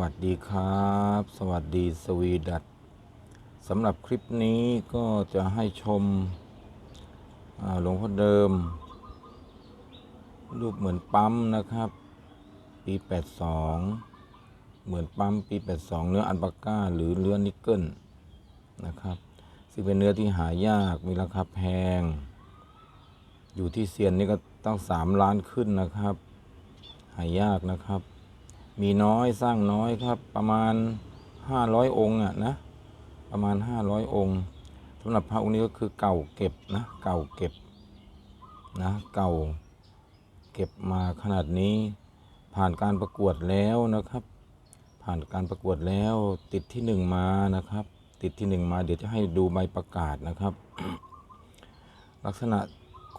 วัสดีครับ สวัสดีสวีดัตสำหรับคลิปนี้ก็จะให้ชมหลวงพ่อเดิม รูปเหมือนปั๊มนะครับ ปี 82 เหมือนปั๊มปี 82 เนื้ออัลปาก้า หรือเนื้อนิกเกิลนะครับ ซึ่งเป็นเนื้อที่หายากมีราคาแพง อยู่ที่เซียนนี่ก็ต้อง 3 ล้านขึ้นนะครับ หายากนะครับ มีน้อยสร้างน้อยครับ ประมาณ 500 องค์อะนะประมาณ 500 องค์สำหรับพระองค์นี้ก็คือเก่าเก็บนะเก่าเก็บนะเก่าเก็บมาขนาดนี้ ผ่านการประกวดแล้วนะครับ ผ่านการประกวดแล้วติดที่หนึ่งมานะครับ ติดที่หนึ่งมาเดี๋ยวจะให้ดูใบประกาศนะครับ ลักษณะ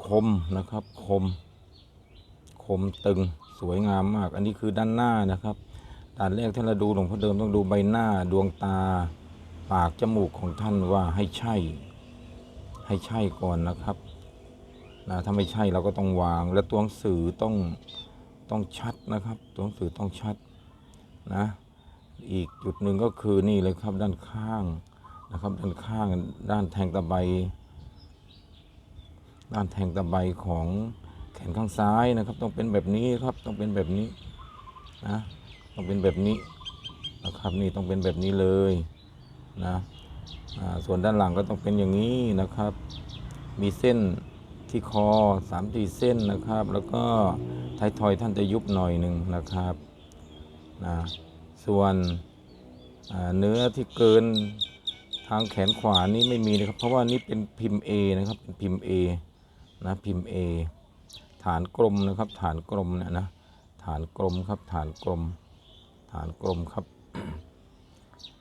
คมนะครับคม คมตึง สวยงามมาก อันนี้คือด้านหน้านะครับด้านแรกที่เราดูหลวงพ่อเดิมต้องดูใบหน้าดวงตา ปากจมูกของท่านว่าให้ใช่ ให้ใช่ก่อนนะครับนะถ้าไม่ใช่เราก็ต้องวาง และตัวหนังสือต้องต้องชัดนะครับ ตัวหนังสือต้องชัดนะ อีกจุดหนึ่งก็คือนี่เลยครับด้านข้างนะครับ ด้านข้างด้านแทงตะไบด้านแทงตะไบของ ขนข้างซ้ายนะครับ ต้องเป็นแบบนี้ครับ ต้องเป็นแบบนี้นะต้องเป็นแบบนี้นะครับนี่ต้องเป็นแบบนี้เลยนะส่วนด้านหลังก็ต้องเป็นอย่างนี้นะครับ มีเส้นที่คอสามตีเส้นนะครับ แล้วก็ท้ายทอยท่านจะยุบหน่อยหนึ่งนะครับนะส่วนเนื้อที่เกินทางแขนขวานี่ไม่มีนะครับ เพราะว่านี่เป็นพิมพ์ A นะครับเป็นพิมพ์ A นะพิมพ์ A ฐานกลมนะครับ ฐานกลมเนี่ยนะฐานกลมครับ ฐานกลม ฐานกลมครับ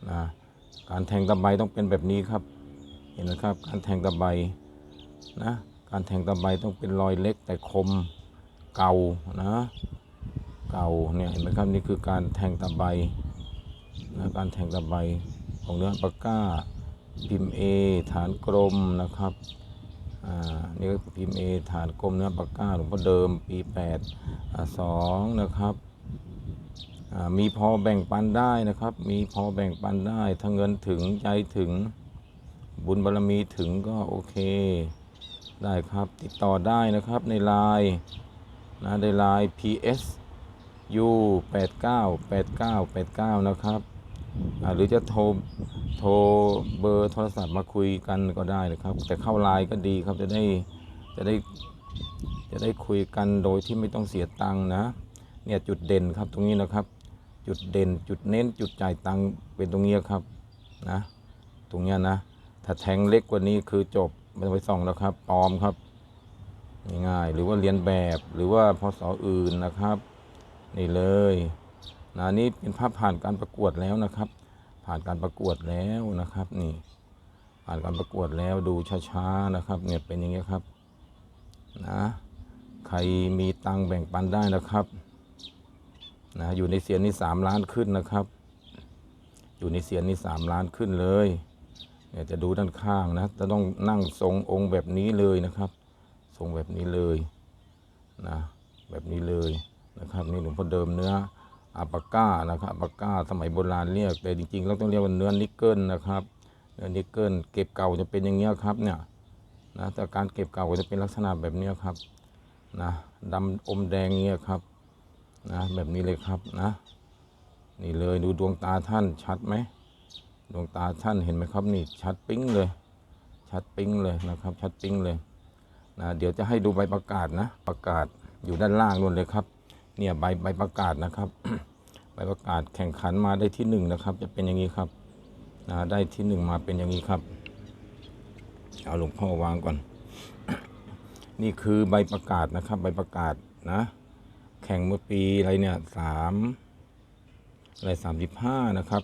นะการแทงตะไบต้องเป็นแบบนี้ครับ เห็นไหมครับ การแทงตะไบนะการแทงตะไบต้องเป็นรอยเล็กแต่คมเก่านะเก่าเนี่ยเห็นไหมครับนี่คือการแทงตะไบนะการแทงตะไบของเนื้อปากก้าพิมพ์ A ฐานกลมนะครับ นี่พิมพ์เอฐานกลมเนื้อปากกาหลวงพ่อเดิมปี8อ่าสองนะครับมีพอแบ่งปันได้นะครับ มีพอแบ่งปันได้ ถ้าเงินถึงใจถึงบุญบารรมีถึงก็โอเค ได้ครับติดต่อได้นะครับในไลน์นะในไลน์ PS U 8 9 8 9 8 9 นะครับ หรือจะโทรโทรเบอร์โทรศัพท์มาคุยกันก็ได้นะครับ แต่เข้าไลน์ก็ดีครับจะได้จะได้จะได้คุยกันโดยที่ไม่ต้องเสียตังค์นะเนี่ยจุดเด่นครับตรงนี้นะครับ จุดเด่นจุดเน้นจุดจ่ายตังค์เป็นตรงนี้ครับนะตรงนี้นะ ถ้าแทงเล็กกว่านี้คือจบไม่ต้องไปส่องแล้วครับปลอมครับง่ายๆหรือว่าเรียนแบบหรือว่าพศอื่นนะครับ นี่เลย นะนี่เป็นภาพผ่านการประกวดแล้วนะครับ ผ่านการประกวดแล้วนะครับนี่ผ่านการประกวดแล้วดูช้าๆนะครับเนี่ยเป็นอย่างเงี้ครับนะใครมีตังแบ่งปันได้นะครับนะอยู่ในเสียนนี่สามล้านขึ้นนะครับ อยู่ในเสียนนี่สามล้านขึ้นเลยเนี่ยจะดูด้านข้างนะจะต้องนั่งทรงองค์แบบนี้เลยนะครับทรงแบบนี้เลยนะแบบนี้เลยนะครับนี่หลวงพ่อเดิมเนื้อ อาปาก้านะครับอาปาก้าสมัยโบราณเรียกแต่จริงๆเราต้องเรียกว่าเนื้อนิกเกิลนะครับเนื้อนิกเกิลเก็บเก่าจะเป็นอย่างเงี้ยครับเนี่ยนะแต่การเก็บเก่าก็จะเป็นลักษณะแบบเนี้ยครับนะดำอมแดงเงี้ยครับนะแบบนี้เลยครับนะนี่เลยดูดวงตาท่านชัดไหมดวงตาท่านเห็นไหมครับนี่ชัดปิ้งเลย ชัดปิ้งเลยนะครับ ชัดปิ้งเลยนะเดี๋ยวจะให้ดูใบประกาศนะ ประกาศอยู่ด้านล่างนู่นเลยครับ เนี่ยใบใบประกาศนะครับใบประกาศแข่งขันมาได้ที่หนึ่งนะครับ จะเป็นอย่างนี้ครับนะได้ที่หนึ่งมาเป็นอย่างนี้ครับเอาหลวงพ่อวางก่อน นี่คือใบประกาศนะครับ ใบประกาศนะ แข่งเมื่อปีอะไรเนี่ยสามอะไรสามสิบห้านะครับ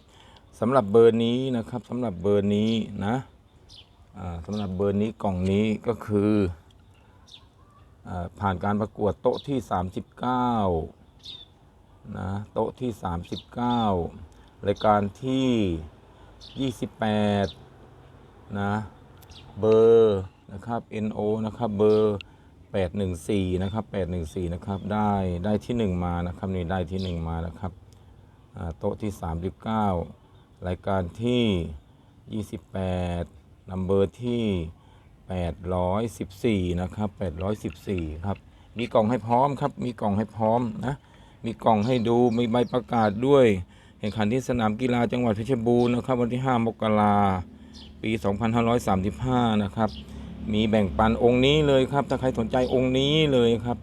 สำหรับเบอร์นี้นะครับสำหรับเบอร์นี้นะอ่าสำหรับเบอร์นี้กล่องนี้ก็คือ ผ่านการประกวดโต๊ะที่ 39 นะ โต๊ะที่ 39 รายการที่ 28 นะ เบอร์นะครับ NO นะครับ เบอร์ 814 นะครับ 814 นะครับ ได้ได้ที่ 1 มานะครับนี่ได้ที่ 1 มานะครับโต๊ะที่ 39 รายการที่ 28 นัมเบอร์ที่ 814 นะครับ 814 ครับ มีกล่องให้พร้อมครับ มีกล่องให้พร้อมนะ มีกล่องให้ดู มีใบประกาศด้วย แข่งขันที่สนามกีฬาจังหวัดเพชรบูรณ์นะครับ วันที่ 5 มกราปี 2535 นะครับ มีแบ่งปันองค์นี้เลยครับ ถ้าใครสนใจองค์นี้เลยครับ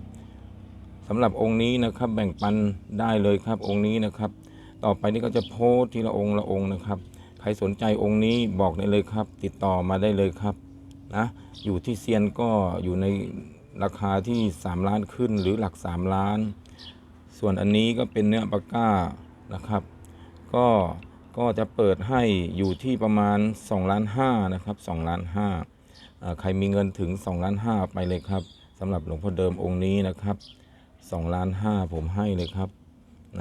สำหรับองค์นี้นะครับ แบ่งปันได้เลยครับ องค์นี้นะครับ ต่อไปนี้ก็จะโพสทีละองค์ละองค์นะครับ ใครสนใจองค์นี้บอกได้เลยครับ ติดต่อมาได้เลยครับ นะอยู่ที่เซียนก็อยู่ในราคาที่ 3 ล้านขึ้นหรือหลัก 3 ล้าน ส่วนอันนี้ก็เป็นเนื้อปากก้านะครับ ก็ก็จะเปิดให้อยู่ที่ประมาณ2ล้าน5นะครับ2ล้าน5อ่าใครมีเงินถึง2ล้าน5ไปเลยครับสำหรับหลวงพ่อเดิมองค์นี้นะครับ2ล้าน5ผมให้เลยครับ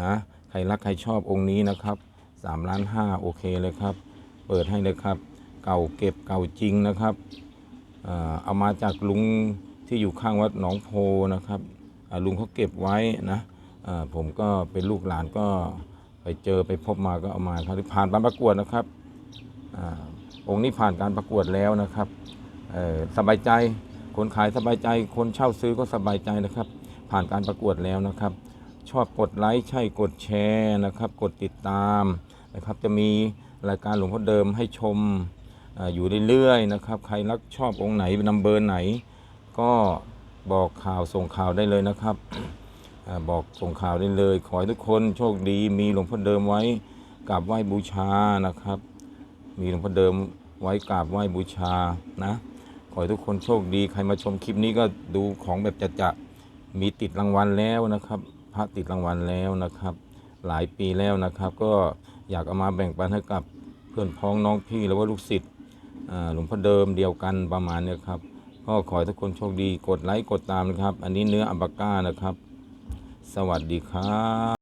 นะใครรักใครชอบองค์นี้นะครับ3ล้าน5โอเคเลยครับ เปิดให้เลยครับ เก่าเก็บเก่าจริงนะครับ เอามาจากลุงที่อยู่ข้างวัดหนองโพนะครับลุงเขาเก็บไว้นะผมก็เป็นลูกหลานก็ไปเจอไปพบมาก็เอามาครับผ่านการประกวดนะครับอองค์นี้ผ่านการประกวดแล้วนะครับสบายใจคนขายสบายใจ คนเช่าซื้อก็สบายใจนะครับ ผ่านการประกวดแล้วนะครับ ชอบกดไลค์ใช่กดแชร์นะครับ กดติดตามนะครับ จะมีรายการหลวงพ่อเดิมให้ชม อยู่เรื่อยๆนะครับ ใครรักชอบองค์ไหนนัมเบอร์ไหน ก็บอกข่าวส่งข่าวได้เลยนะครับอบอกส่งข่าวได้เลย ขอให้ทุกคนโชคดี มีหลวงพ่อเดิมไว้กราบไหว้บูชานะครับ มีหลวงพ่อเดิมไว้กราบไหว้บูชานะขอให้ทุกคนโชคดีใครมาชมคลิปนี้ก็ดูของแบบจะจะๆมีติดรางวัลแล้วนะครับพระติดรางวัลแล้วนะครับ หลายปีแล้วนะครับ ก็อยากเอามาแบ่งปันให้กับเพื่อนพ้องน้องพี่หรือว่าลูกศิษย์ หลวงพ่อเดิมเดียวกันประมาณเนี้ยครับ ก็ขอให้ทุกคนโชคดีกดไลค์กดตามนะครับ อันนี้เนื้ออัมปาก้านะครับ สวัสดีครับ